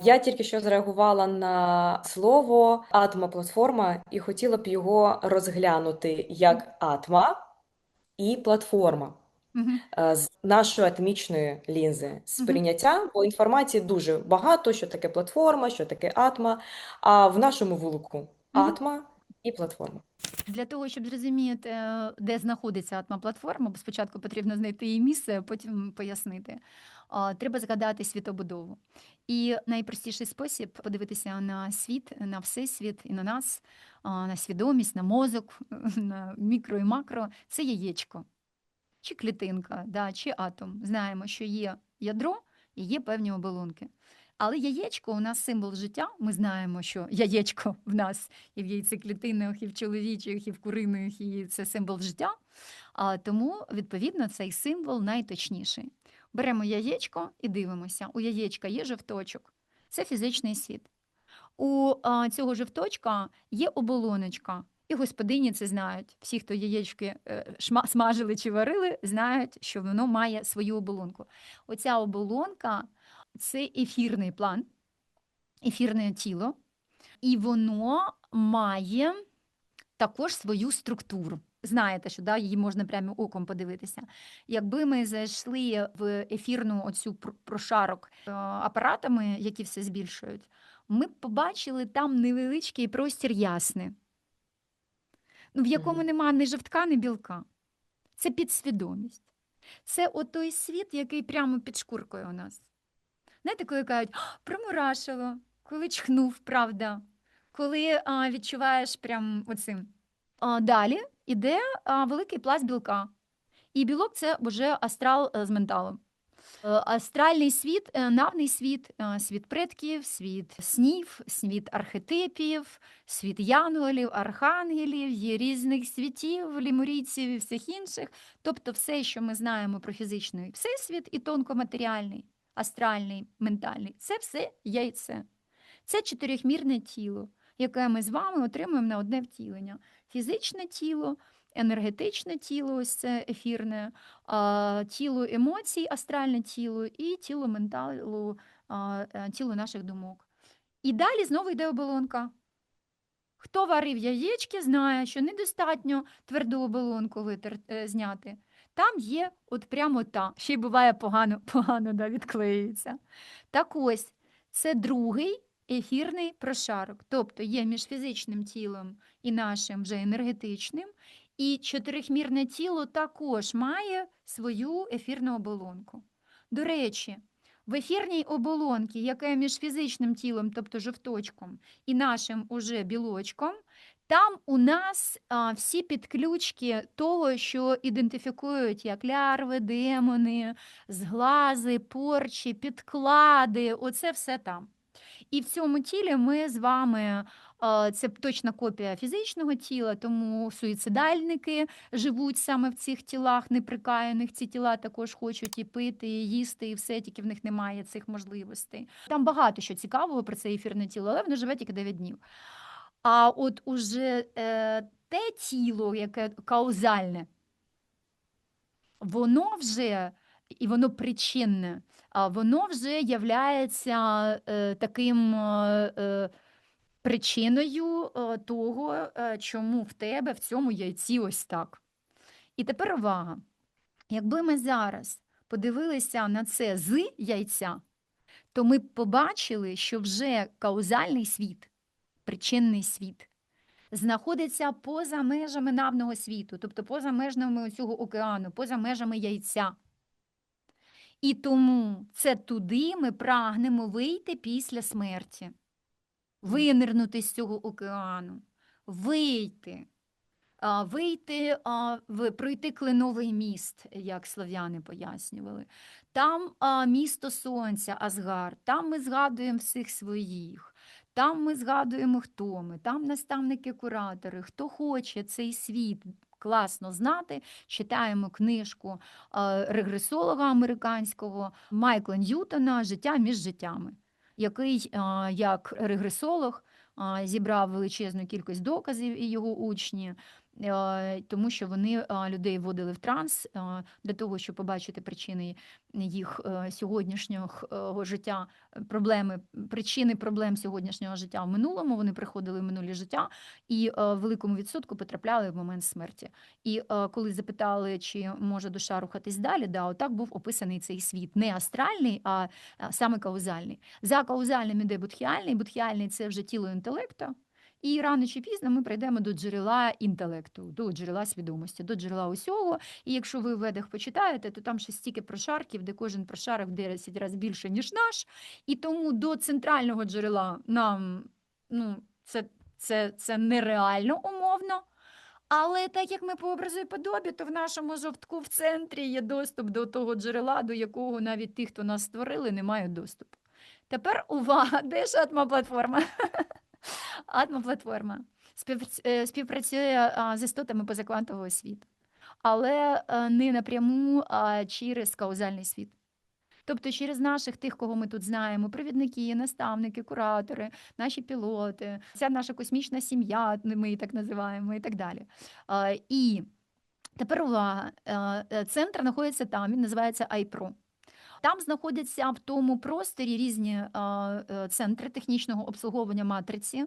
Я тільки що зреагувала на слово атма-платформа і хотіла б його розглянути як атма і платформа е, з нашої атомічної лінзи сприйняття, бо інформації дуже багато, що таке платформа, що таке атма, а в нашому вулику атма і платформа. Для того, щоб зрозуміти, е, де знаходиться атма-платформа, бо спочатку потрібно знайти її місце, а потім пояснити. Треба згадати світобудову. І найпростіший спосіб подивитися на світ, на всесвіт і на нас, на свідомість, на мозок, на мікро і макро це яєчко, чи клітинка, да, чи атом. Знаємо, що є ядро і є певні оболонки. Але яєчко у нас символ життя. Ми знаємо, що яєчко в нас і в яйцеклітинах, і в чоловічих, і в куриних, і це символ життя. А тому, відповідно, цей символ найточніший. Беремо яєчко і дивимося. У яєчка є жовточок. Це фізичний світ. У а, цього жовточка є оболоночка. І господині це знають. Всі, хто яєчки е, шма- смажили чи варили, знають, що воно має свою оболонку. Оця оболонка це ефірний план, ефірне тіло, і воно має також свою структуру. Знаєте, що да, її можна прямо оком подивитися. Якби ми зайшли в ефірну оцю прошарок е, апаратами, які все збільшують, ми б побачили там невеличкий простір ясний, ну, в якому нема ні жовтка, ні білка. Це підсвідомість. Це отой світ, який прямо під шкуркою у нас. Знаєте, коли кажуть, «А, промурашило, коли чхнув, правда, коли а, відчуваєш прям оцим. А, далі іде великий пласт білка. І білок це вже астрал е, з менталом. Е, Астральний світ, е, навний світ, світ предків, світ снів, світ архетипів, світ янголів, архангелів, є різних світів, лімурійців і всіх інших. Тобто все, що ми знаємо про фізичний всесвіт і тонкоматеріальний, астральний, ментальний, це все яйце. Це чотирьохмірне тіло, яке ми з вами отримуємо на одне втілення. Фізичне тіло, енергетичне тіло, ось це ефірне, тіло емоцій, астральне тіло, і тіло менталу, е, тіло наших думок. І далі знову йде оболонка. Хто варив яєчки, знає, що недостатньо тверду оболонку витер, е, зняти. Там є от прямо та, ще й буває погано, погано да, відклеюється. Так ось, це другий ефірний прошарок. Тобто є між фізичним тілом і нашим вже енергетичним, і чотирихмірне тіло також має свою ефірну оболонку. До речі, в ефірній оболонці, яка між фізичним тілом, тобто жовточком, і нашим уже білочком, там у нас а, всі підключки того, що ідентифікують як лярви, демони, зглази, порчі, підклади, оце все там. І в цьому тілі ми з вами. Це точна копія фізичного тіла, тому суїцидальники живуть саме в цих тілах неприкаяних. Ці тіла також хочуть і пити, і їсти, і все, тільки в них немає цих можливостей. Там багато що цікавого про це ефірне тіло, але воно живе тільки 9 днів. А от уже е, те тіло, яке каузальне, воно вже і воно причинне, а воно вже являється е, таким е, е, причиною того, чому в тебе в цьому яйці ось так. І тепер увага. Якби ми зараз подивилися на це з яйця, то ми б побачили, що вже каузальний світ, причинний світ, знаходиться поза межами навного світу, тобто поза межами цього океану, поза межами яйця. І тому це туди ми прагнемо вийти після смерті, винирнути з цього океану, вийти, вийти, пройти кленовий міст, як слов'яни пояснювали. Там місто сонця, Асгар, там ми згадуємо всіх своїх. Там ми згадуємо, хто ми, там наставники-куратори, хто хоче цей світ класно знати, читаємо книжку е, регресолога американського Майкла Ньютона Життя між життями, який е, як регресолог е, зібрав величезну кількість доказів і його учні. Е, тому що вони е, людей вводили в транс е, для того, щоб побачити причини їх сьогоднішнього життя, проблеми, причини проблем сьогоднішнього життя в минулому. Вони приходили в минулі життя і в великому відсотку потрапляли в момент смерті. І коли запитали, чи може душа рухатись далі, да, отак був описаний цей світ. Не астральний, а саме каузальний. За каузальним іде будхіальний. Будхіальний це вже тіло інтелекту. І рано чи пізно ми прийдемо до джерела інтелекту, до джерела свідомості, до джерела усього. І якщо ви в ведах почитаєте, то там ще стільки прошарків, де кожен прошарок в 10 разів більше, ніж наш. І тому до центрального джерела нам ну, це, це, це нереально умовно. Але так як ми по образу і подобі, то в нашому жовтку в центрі є доступ до того джерела, до якого навіть ті, хто нас створили, не мають доступу. Тепер увага, де ж атма-платформа? Атма-платформа спів- е, співпрацює з істотами позаквантового світу, але е, не напряму, а через каузальний світ. Тобто через наших тих, кого ми тут знаємо, провідники, наставники, куратори, наші пілоти, вся наша космічна сім'я, ми її так називаємо, і так далі. І тепер увага, е, центр знаходиться там, він називається iPro. Там знаходяться в тому просторі різні е, центри технічного обслуговування матриці.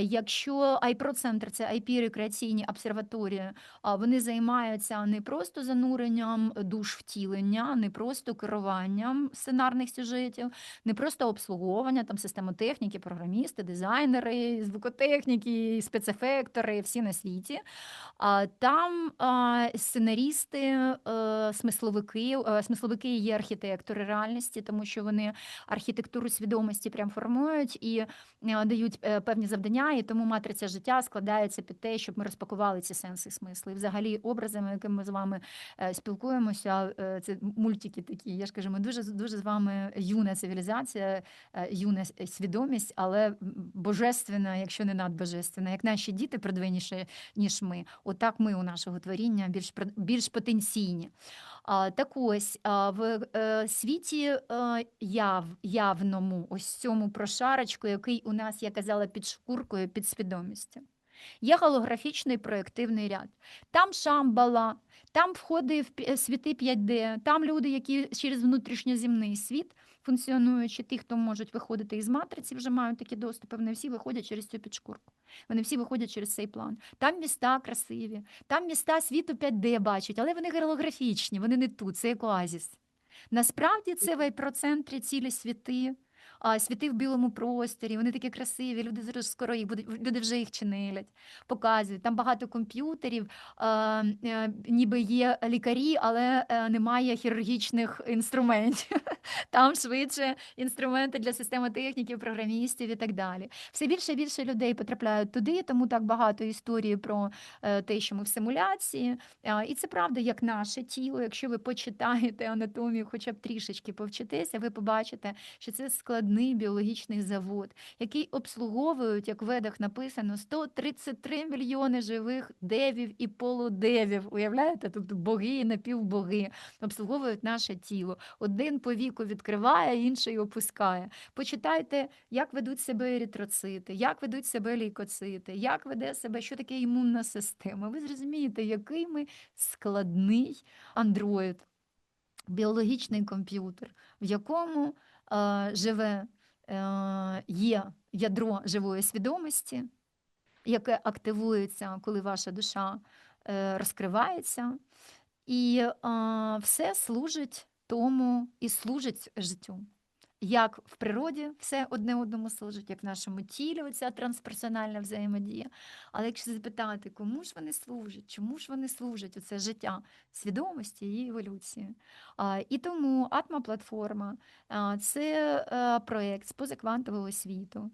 Якщо iPro-центр – це IP рекреаційні обсерваторії, вони займаються не просто зануренням душ втілення, не просто керуванням сценарних сюжетів, не просто обслуговування, там системотехніки, програмісти, дизайнери, звукотехніки, спецефектори, всі на світі. А Там сценарісти, е, смисловики, е, смисловики є архітектори реальності, тому що вони архітектуру свідомості прям формують і е, дають певні завдання, і тому матриця життя складається під те, щоб ми розпакували ці сенси, смисли. І взагалі образами, якими ми з вами е, спілкуємося, е, це мультики такі. Я ж кажу, ми дуже дуже з вами юна цивілізація, е, юна свідомість, але божественна, якщо не надбожественна, як наші діти продвиніші, ніж ми. Отак ми у нашого творіння більш більш потенційні. Так ось в е, світі е, яв, явному, ось цьому прошарочку, який у нас, я казала, під шкуркою, під свідомістю. Є голографічний проєктивний ряд. Там Шамбала, там входи в світи 5D, там люди, які через внутрішньоземний світ функціонуючи, ті, хто можуть виходити із матриці, вже мають такі доступи, вони всі виходять через цю підшкурку. Вони всі виходять через цей план. Там міста красиві, там міста світу 5D бачать, але вони геолографічні, вони не тут, це як оазіс. Насправді це в айпроцентрі цілі світи, а, світи в білому просторі, вони такі красиві, люди зараз скоро їх будуть, люди вже їх чинилять, показують. Там багато комп'ютерів, а, е, ніби є лікарі, але е, немає хірургічних інструментів. Там швидше інструменти для системотехніків, програмістів і так далі. Все більше і більше людей потрапляють туди, тому так багато історії про е, те, що ми в симуляції. І це правда, як наше тіло. Якщо ви почитаєте анатомію, хоча б трішечки повчитеся, ви побачите, що це складний біологічний завод, який обслуговують, як в ведах написано, 133 мільйони живих девів і полудевів. Уявляєте? Тобто боги і напівбоги обслуговують наше тіло. Один по віку відкриває, інший опускає. Почитайте, як ведуть себе еритроцити, як ведуть себе лейкоцити, як веде себе, що таке імунна система. Ви зрозумієте, який ми складний андроїд, біологічний комп'ютер, в якому живе е, є ядро живої свідомості, яке активується, коли ваша душа е, розкривається, і все служить тому і служить життю. Як в природі все одне одному служить, як в нашому тілі оця трансперсональна взаємодія. Але якщо запитати, кому ж вони служать, чому ж вони служать оце життя свідомості і еволюції? І тому атма-платформа це е, проєкт з позаквантового світу,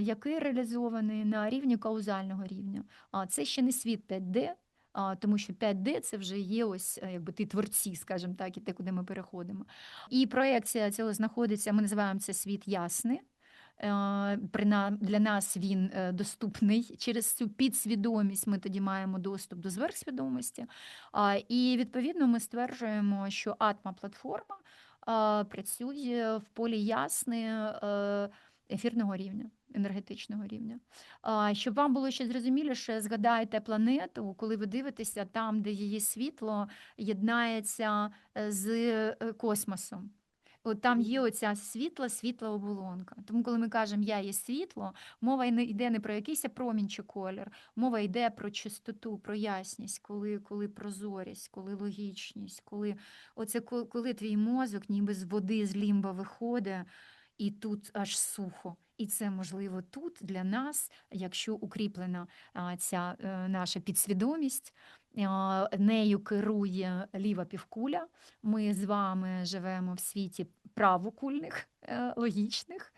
який реалізований на рівні каузального рівня. А Це ще не світ 5D, а, тому що 5D це вже є ось е, якби ті творці, скажімо так, і те, куди ми переходимо. І проекція цього знаходиться, ми називаємо це світ ясний. Е, Для нас він е, доступний через цю підсвідомість. Ми тоді маємо доступ до зверхсвідомості. І відповідно ми стверджуємо, що атма-платформа працює в полі ясне ефірного рівня. Енергетичного рівня. Щоб вам було ще зрозуміліше, згадайте планету, коли ви дивитеся там, де її світло єднається е, з е, космосом. От там є оця світла, світла оболонка. Тому, коли ми кажемо я є світло, мова не йде не про якийсь промінь чи колір, мова йде про чистоту, про ясність, коли, коли прозорість, коли логічність, коли оце коли твій мозок ніби з води з лімба виходить, і тут аж сухо. І це можливо тут для нас, якщо укріплена ця е, наша підсвідомість, нею керує ліва півкуля. Ми з вами живемо в світі правокульних, е, логічних.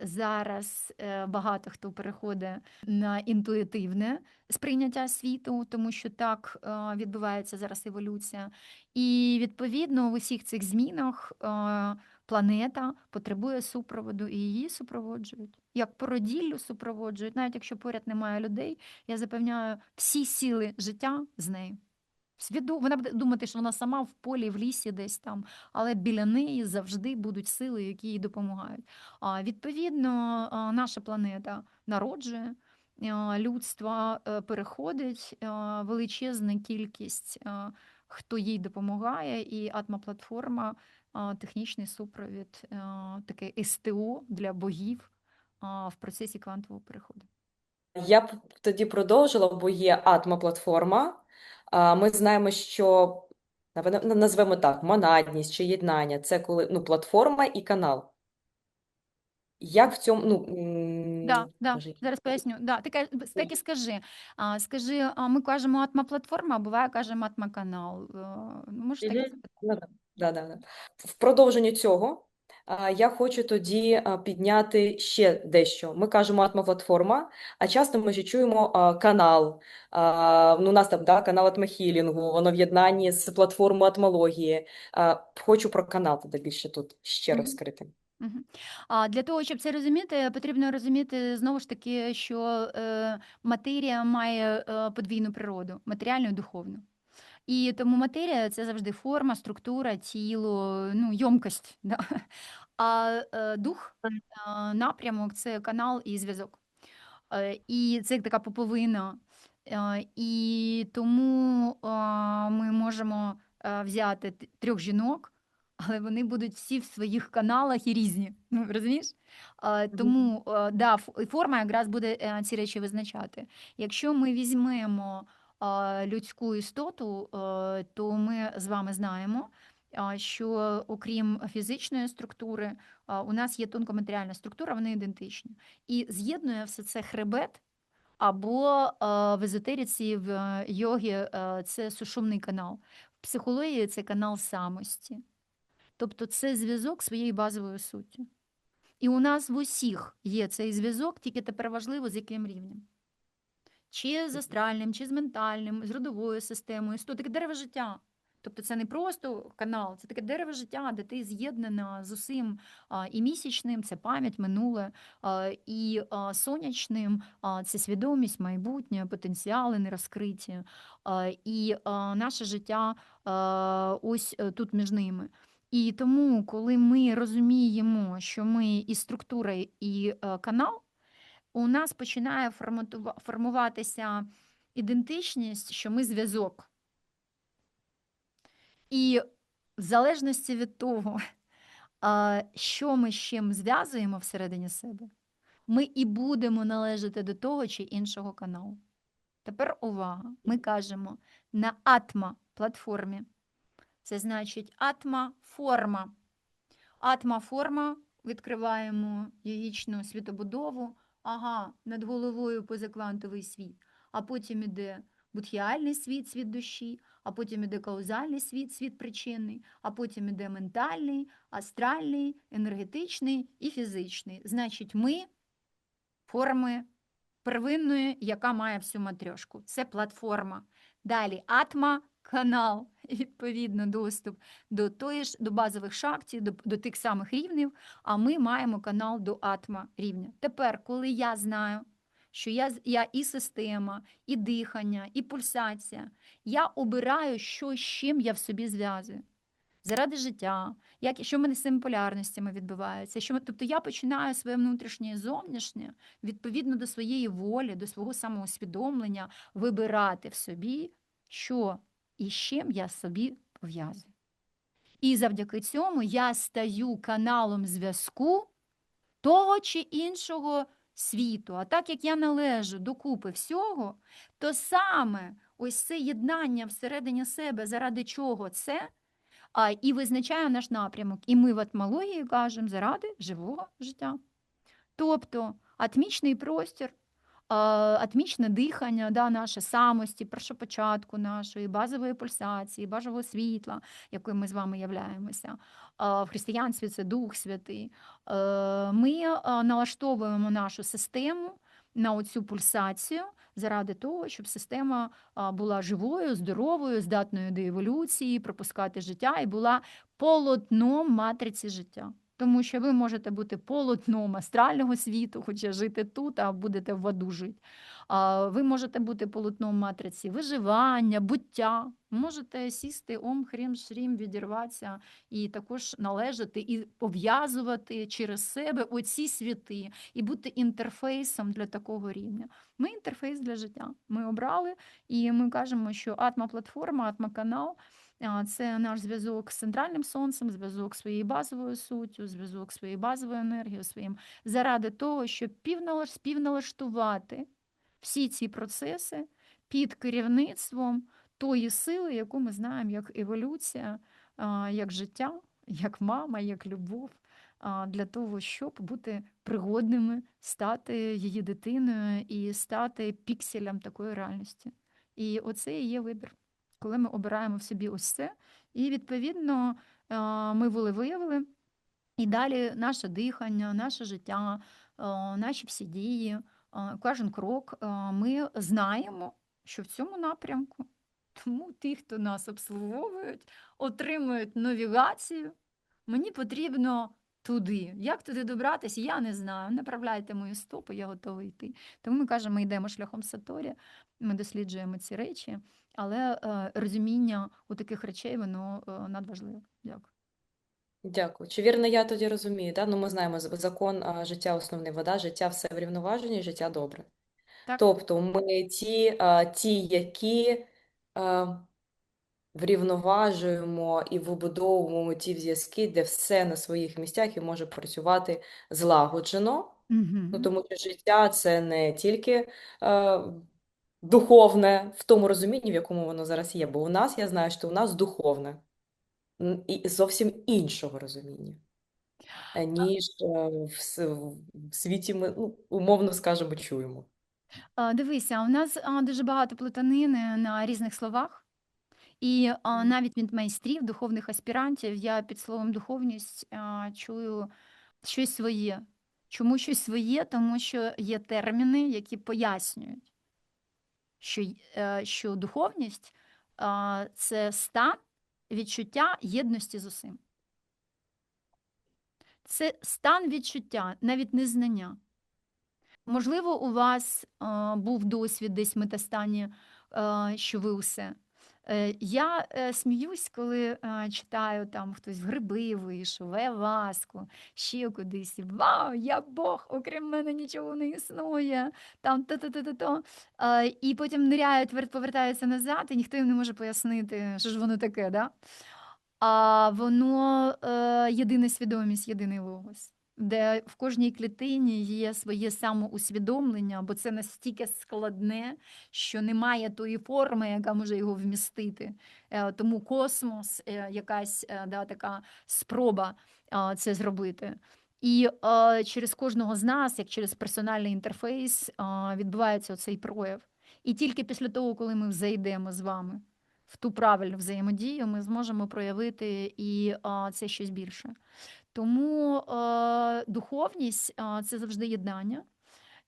Зараз е, багато хто переходить на інтуїтивне сприйняття світу, тому що так відбувається зараз еволюція. І відповідно в усіх цих змінах планета потребує супроводу, і її супроводжують. Як породіллю супроводжують, навіть якщо поряд немає людей, я запевняю, всі сили життя з нею. Свіду, вона буде думати, що вона сама в полі, в лісі десь там, але біля неї завжди будуть сили, які їй допомагають. А, відповідно, наша планета народжує, людство е, переходить, величезна кількість, хто їй допомагає, і атмоплатформа, технічний супровід, таке СТО для богів в процесі квантового переходу. Я б тоді продовжила, бо є атма-платформа. Ми знаємо, що назвемо так, монадність чи єднання це коли ну, платформа і канал. Як в цьому, ну, Да, да, зараз поясню. Да, ти так і скажи. А, скажи, ми кажемо атма-платформа, а буває кажемо атма-канал. Е, Ну, можеш так і да, да. В продовженні цього я хочу тоді підняти ще дещо. Ми кажемо атма-платформа, а часто ми ще чуємо канал. Ну, у нас там да, канал атмахілінгу, воно в єднанні з платформою атмології. Хочу про канал тоді більше тут ще розкрити. А для того, щоб це розуміти, потрібно розуміти знову ж таки, що е, матерія має е, подвійну природу матеріальну і духовну. І тому матерія це завжди форма, структура, тіло, ну, йомкость. Да? А е, дух, е, напрямок це канал і зв'язок. Е, І це така поповина. І тому ми можемо взяти трьох жінок, але вони будуть всі в своїх каналах і різні. Ну, розумієш? Тому да, форма якраз буде ці речі визначати. Якщо ми візьмемо людську істоту, то ми з вами знаємо, що окрім фізичної структури, у нас є тонкоматеріальна структура, вони ідентичні. І з'єднує все це хребет, або в езотериці, в е, йогі це сушумний канал. В психології це канал самості. Тобто це зв'язок своєю базовою суттю. І у нас в усіх є цей зв'язок, тільки тепер важливо, з яким рівнем. Чи з астральним, чи з ментальним, з родовою системою, то таке дерево життя. Тобто це не просто канал, це таке дерево життя, де ти з'єднана з усім і місячним, це пам'ять, минуле, і сонячним це свідомість, майбутнє, потенціали нерозкриті. І наше життя ось е, тут між ними. І тому, коли ми розуміємо, що ми і структура, і е, канал, у нас починає формуватися ідентичність, що ми зв'язок. І в залежності від того, що ми з чим зв'язуємо всередині себе, ми і будемо належати до того чи іншого каналу. Тепер увага! Ми кажемо на атма-платформі. Це значить атма-форма. Атма-форма, відкриваємо яєчну світобудову. Ага, над головою позаквантовий світ. А потім іде будхіальний світ, світ душі, а потім іде каузальний світ, світ причинний, а потім іде ментальний, астральний, енергетичний і фізичний. Значить, ми форми первинної, яка має всю матрьошку. Це платформа. Далі атма канал, відповідно, доступ до тої ж до базових шахтів, до, до тих самих рівнів, а ми маємо канал до атма рівня. Тепер, коли я знаю, що я, я і система, і дихання, і пульсація, я обираю, що з чим я в собі зв'язую. заради життя, як, що в мене з цими полярностями відбувається. Що, тобто я починаю своє внутрішнє і зовнішнє відповідно до своєї волі, до свого самоусвідомлення вибирати в собі, що і з чим я собі пов'язую. І завдяки цьому я стаю каналом зв'язку того чи іншого світу. А так як я належу до купи всього, то саме ось це єднання всередині себе, заради чого це, а, і визначає наш напрямок. І ми в атмології кажемо заради живого життя. Тобто атмічний простір, атмічне дихання, да, наше самості, першопочатку нашої базової пульсації, базового світла, якою ми з вами являємося. В християнстві це Дух Святий. Ми налаштовуємо нашу систему на оцю пульсацію заради того, щоб система була живою, здоровою, здатною до еволюції, пропускати життя і була полотном матриці життя. Тому що ви можете бути полотном астрального світу, хоча жити тут, а будете в аду жити. Ви можете бути полотном матриці виживання, буття. Можете сісти ом, хрім, шрім, відірватися і також належати і пов'язувати через себе оці світи і бути інтерфейсом для такого рівня. Ми інтерфейс для життя. Ми обрали, і ми кажемо, що атма-платформа, атма-канал а, це наш зв'язок з центральним сонцем, зв'язок своєю базовою суттю, зв'язок своєю базовою енергією, своїм заради того, щоб півналаш- співналаштувати всі ці процеси під керівництвом тої сили, яку ми знаємо як еволюція, як життя, як мама, як любов, для того, щоб бути пригодними, стати її дитиною і стати пікселем такої реальності. І оце і є вибір, коли ми обираємо в собі ось це, і відповідно а, ми волевиявили, і далі наше дихання, наше життя, наші всі дії, кожен крок ми знаємо, що в цьому напрямку. Тому ті, хто нас обслуговують, отримують навігацію. Мені потрібно туди. Як туди добратися, я не знаю. Направляйте мої стопи, я готова йти. Тому ми кажемо, ми йдемо шляхом Саторі, ми досліджуємо ці речі, але е, розуміння у таких речей воно е, надважливе. Дякую. Дякую. Чи вірно я тоді розумію? Да? Ну, ми знаємо закон життя основний вода, життя все врівноважені, життя добре. Так. Тобто ми ті, а, ті, які а, врівноважуємо і вибудовуємо ті зв'язки, де все на своїх місцях і може працювати злагоджено. Ну, Угу. тому що життя це не тільки е, духовне в тому розумінні, в якому воно зараз є. Бо у нас, я знаю, що у нас духовне і зовсім іншого розуміння, е, ніж е, в, в світі ми, ну, умовно скажемо, чуємо. Дивися, у нас дуже багато плутанини на різних словах. І а, навіть від майстрів, духовних аспірантів, я під словом духовність а, чую щось своє. Чому щось своє? Тому що є терміни, які пояснюють, що, е, що духовність це стан відчуття єдності з усім. Це стан відчуття, навіть незнання. Можливо, у вас був досвід десь метастані, що ви усе. Е, Я е, сміюсь, коли читаю там хтось в гриби вийшов, в Еваску, ще кудись. Вау, я Бог, окрім мене нічого не існує. Там то-то-то-то. І потім ниряють, вер- повертаються назад, і ніхто їм не може пояснити, що ж воно таке, да? А воно е, єдина свідомість, єдиний логос, де в кожній клітині є своє самоусвідомлення, бо це настільки складне, що немає тої форми, яка може його вмістити. Е, Тому космос, е, якась е, да, така спроба це зробити. І через кожного з нас, як через персональний інтерфейс, відбувається цей прояв. І тільки після того, коли ми зайдемо з вами в ту правильну взаємодію, ми зможемо проявити і це щось більше. Тому е, духовність а, це завжди єднання.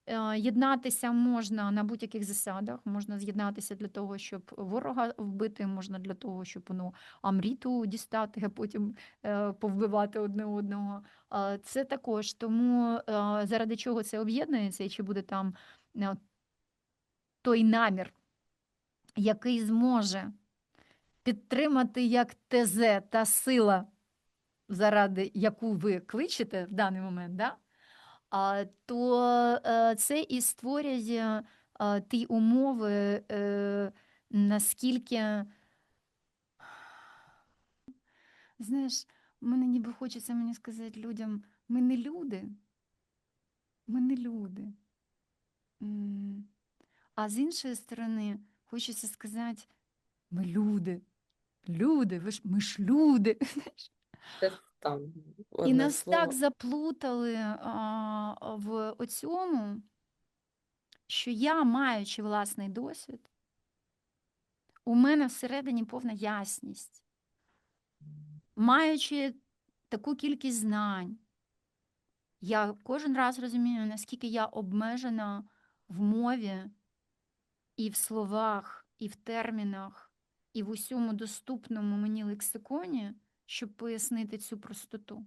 Е, Єднатися можна на будь-яких засадах, можна з'єднатися для того, щоб ворога вбити, можна для того, щоб ну, амріту дістати, а потім е, повбивати одне одного. Е, Це також тому, е, заради чого це об'єднується, і чи буде там е, той намір, який зможе підтримати як ТЗ та сила, заради яку ви кличете в даний момент, да? а, то е, це і створює е, ті умови, е, наскільки, знаєш, мене ніби хочеться мені сказати людям, ми не люди, ми не люди. А з іншої сторони, хочеться сказати, ми люди. Люди, ви ж ми ж люди. Це там І одне нас так слово. заплутали а, в оцьому, що я, маючи власний досвід, у мене всередині повна ясність. Маючи таку кількість знань, я кожен раз розумію, наскільки я обмежена в мові і в словах, і в термінах, і в усьому доступному мені лексиконі, щоб пояснити цю простоту.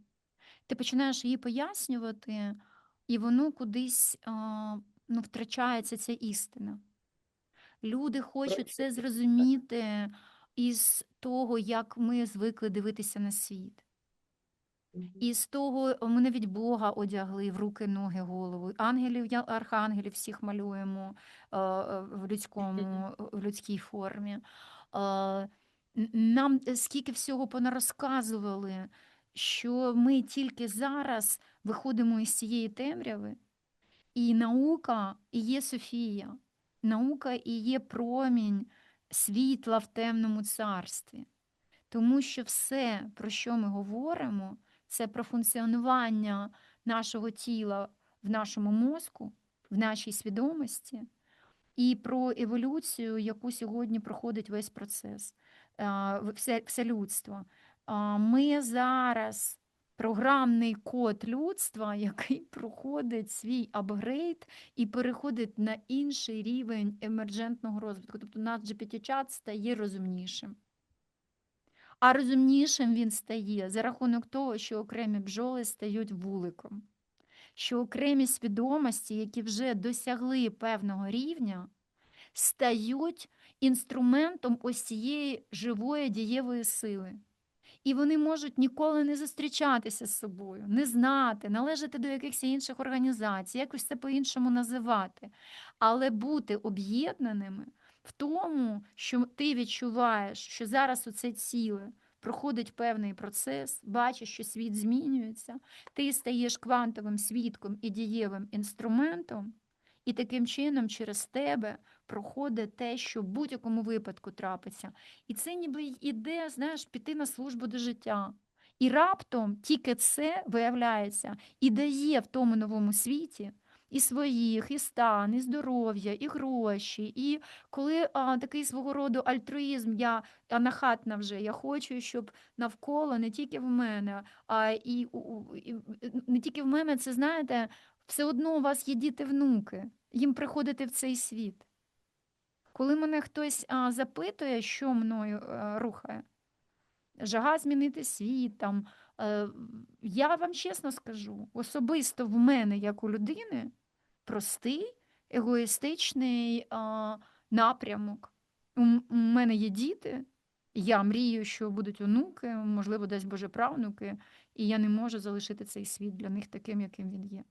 Ти починаєш її пояснювати, і воно кудись ну, втрачається ця істина. Люди хочуть це зрозуміти із того, як ми звикли дивитися на світ. І з того ми навіть Бога одягли в руки, ноги, голову. Ангелів, архангелів всіх малюємо в людському, в людській формі. Нам скільки всього понарозказували, що ми тільки зараз виходимо із цієї темряви, і наука і є Софія, наука і є промінь світла в темному царстві. Тому що все, про що ми говоримо, це про функціонування нашого тіла в нашому мозку, в нашій свідомості, і про еволюцію, яку сьогодні проходить весь процес, все, все людство. Ми зараз програмний код людства, який проходить свій апгрейд і переходить на інший рівень емерджентного розвитку. Тобто наш GPT-чат стає розумнішим. А розумнішим він стає за рахунок того, що окремі бджоли стають вуликом, що окремі свідомості, які вже досягли певного рівня, стають інструментом ось цієї живої дієвої сили. І вони можуть ніколи не зустрічатися з собою, не знати, належати до якихось інших організацій, якось це по-іншому називати, але бути об'єднаними в тому, що ти відчуваєш, що зараз оце ціле проходить певний процес, бачиш, що світ змінюється, ти стаєш квантовим свідком і дієвим інструментом, і таким чином через тебе проходить те, що в будь-якому випадку трапиться. І це ніби іде, знаєш, піти на службу до життя. І раптом тільки це виявляється і дає в тому новому світі і своїх, і стан, і здоров'я, і гроші. І коли а, такий свого роду альтруїзм, я анахатна вже, я хочу, щоб навколо не тільки в мене, а і, і не тільки в мене, це знаєте, все одно у вас є діти-внуки, їм приходити в цей світ. Коли мене хтось а, запитує, що мною е, рухає, жага змінити світ, там, е, я вам чесно скажу, особисто в мене, як у людини, простий, егоїстичний а, напрямок. У, у мене є діти, я мрію, що будуть онуки, можливо, десь Боже правнуки, і я не можу залишити цей світ для них таким, яким він є.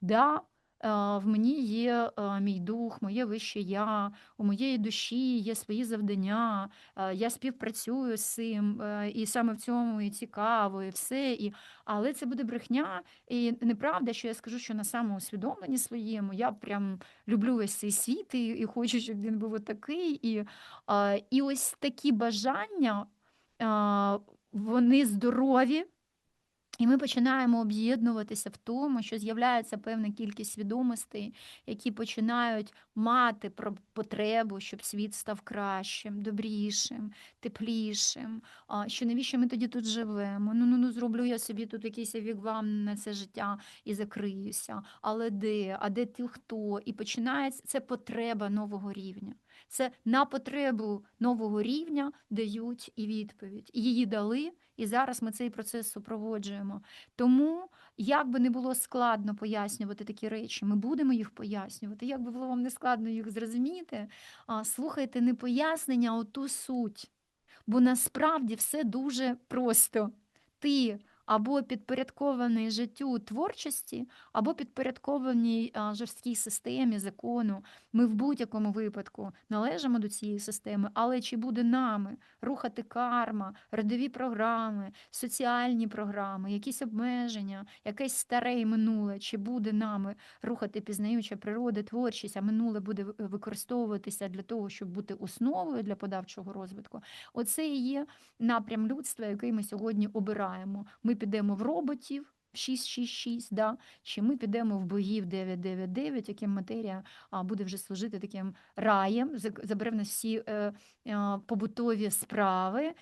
Да, в мені є е, мій дух, моє вище я, у моєї душі є свої завдання, я співпрацюю з цим, і саме в цьому і цікаво, і все. І... Але це буде брехня, і неправда, що я скажу, що на самоусвідомленні своєму я прям люблю весь цей світ і, і хочу, щоб він був такий. І, і ось такі бажання, вони здорові. І ми починаємо об'єднуватися в тому, що з'являється певна кількість свідомостей, які починають мати про потребу, щоб світ став кращим, добрішим, теплішим. А що навіщо ми тоді тут живемо? Ну ну ну зроблю я собі тут якийсь вігвам на це життя і закриюся. Але де? А де ти хто? І починається це потреба нового рівня. Це на потребу нового рівня дають і відповідь. І її дали, і зараз ми цей процес супроводжуємо. Тому, як би не було складно пояснювати такі речі, ми будемо їх пояснювати. Як би було вам не складно їх зрозуміти, слухайте не пояснення, а оту суть. Бо насправді все дуже просто. Ти або підпорядкований життю творчості, або підпорядкованій жорсткій системі закону. Ми в будь-якому випадку належимо до цієї системи, але чи буде нами рухати карма, родові програми, соціальні програми, якісь обмеження, якесь старе і минуле, чи буде нами рухати пізнаюча природи, творчість, а минуле буде використовуватися для того, щоб бути основою для подавчого розвитку. Оце і є напрям людства, який ми сьогодні обираємо. Ми підемо в роботів. 666, да? чи ми підемо в богів 999, яким матерія буде вже служити таким раєм, забере в нас всі е, е, побутові справи,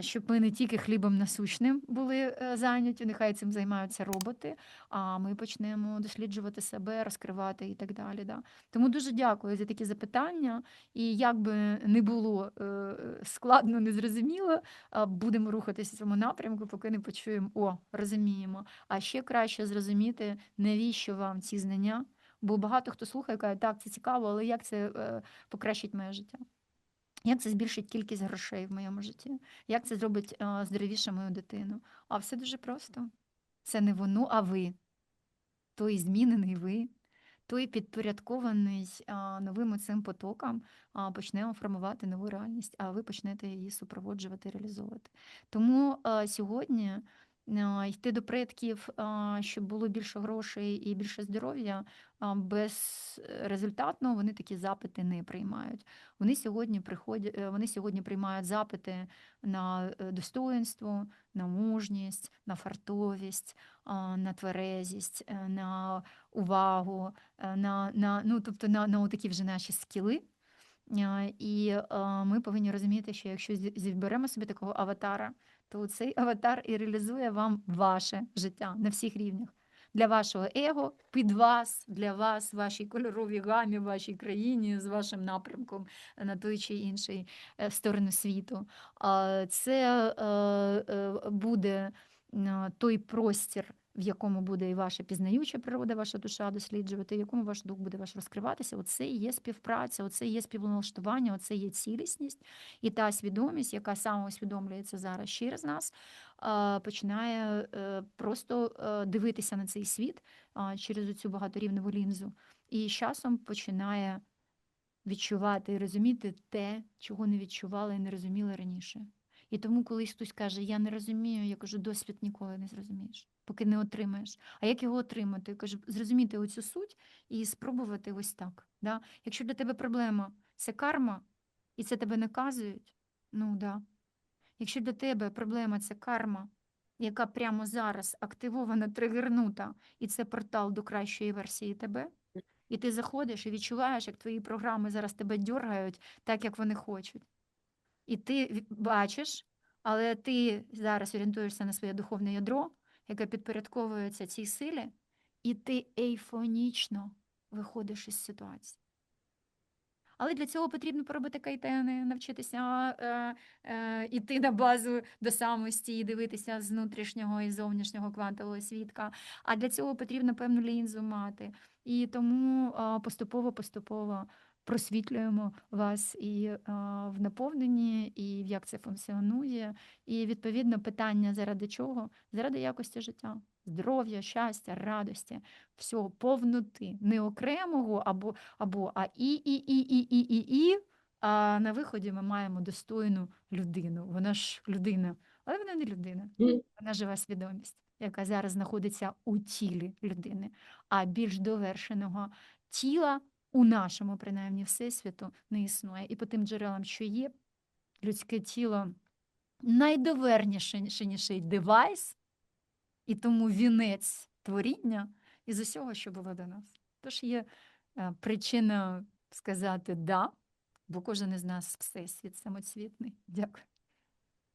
щоб ми не тільки хлібом насущним були е, зайняті, нехай цим займаються роботи, а ми почнемо досліджувати себе, розкривати і так далі. Да? Тому дуже дякую за такі запитання. І як би не було е, складно, незрозуміло, будемо рухатися в цьому напрямку, поки не почуємо, о, розуміємо. А ще краще зрозуміти, навіщо вам ці знання. Бо багато хто слухає, каже, так, це цікаво, але як це е, покращить моє життя? Як це збільшить кількість грошей в моєму житті? Як це зробить е, здоровіше мою дитину? А все дуже просто. Це не воно, а ви. Той змінений ви, той підпорядкований новим цим потокам а, почнемо формувати нову реальність, а ви почнете її супроводжувати, реалізовувати. Тому а, сьогодні йти до предків, щоб було більше грошей і більше здоров'я, безрезультатно вони такі запити не приймають. Вони сьогодні приходять, е, вони сьогодні приймають запити на е, достоинство, на мужність, на фартовість, на тверезість, е, на увагу, е, на, на, ну, тобто на, на такі вже наші скіли. Е, І е, ми повинні розуміти, що якщо зі- зіберемо собі такого аватара, то цей аватар і реалізує вам ваше життя на всіх рівнях. Для вашого его, під вас, для вас, вашій кольоровій гамі, вашій країні, з вашим напрямком на той чи інший е, сторону світу. Це е, е, буде той простір, в якому буде і ваша пізнаюча природа, ваша душа досліджувати, в якому ваш дух буде ваш розкриватися. Оце і є співпраця, оце і є співналаштування, оце є цілісність і та свідомість, яка самоусвідомлюється зараз через нас, починає е, просто е, дивитися на цей світ через цю багаторівневу лінзу. І з часом починає відчувати і розуміти те, чого не відчували і не розуміли раніше. І тому, коли хтось каже, я не розумію, я кажу, досвід ніколи не зрозумієш, поки не отримаєш. А як його отримати? Я кажу, зрозуміти оцю суть і спробувати ось так. Да? Якщо для тебе проблема це карма, і це тебе наказують, ну да. Якщо для тебе проблема це карма, яка прямо зараз активована, тригернута, і це портал до кращої версії тебе, і ти заходиш і відчуваєш, як твої програми зараз тебе дьоргають так, як вони хочуть. І ти бачиш, але ти зараз орієнтуєшся на своє духовне ядро, яке підпорядковується цій силі, і ти ейфонічно виходиш із ситуації. Але для цього потрібно поробити кайтени, навчитися е, е, іти на базу до самості і дивитися з внутрішнього і зовнішнього квантового свідка. А для цього потрібно певну лінзу мати. І тому поступово-поступово просвітлюємо вас і в наповненні, і як це функціонує. І відповідно питання заради чого? Заради якості життя, здоров'я, щастя, радості, всього повноти, не окремого або, або а і, і, і, і, і, і, і. А на виході ми маємо достойну людину. Вона ж людина, але вона не людина. Вона жива свідомість, яка зараз знаходиться у тілі людини, а більш довершеного тіла у нашому, принаймні, всесвіту не існує. І по тим джерелам, що є, людське тіло найдоверніший девайс, і тому вінець творіння із усього, що було до нас. Тож є е, причина сказати да, бо кожен із нас всесвіт самоцвітний. Дякую.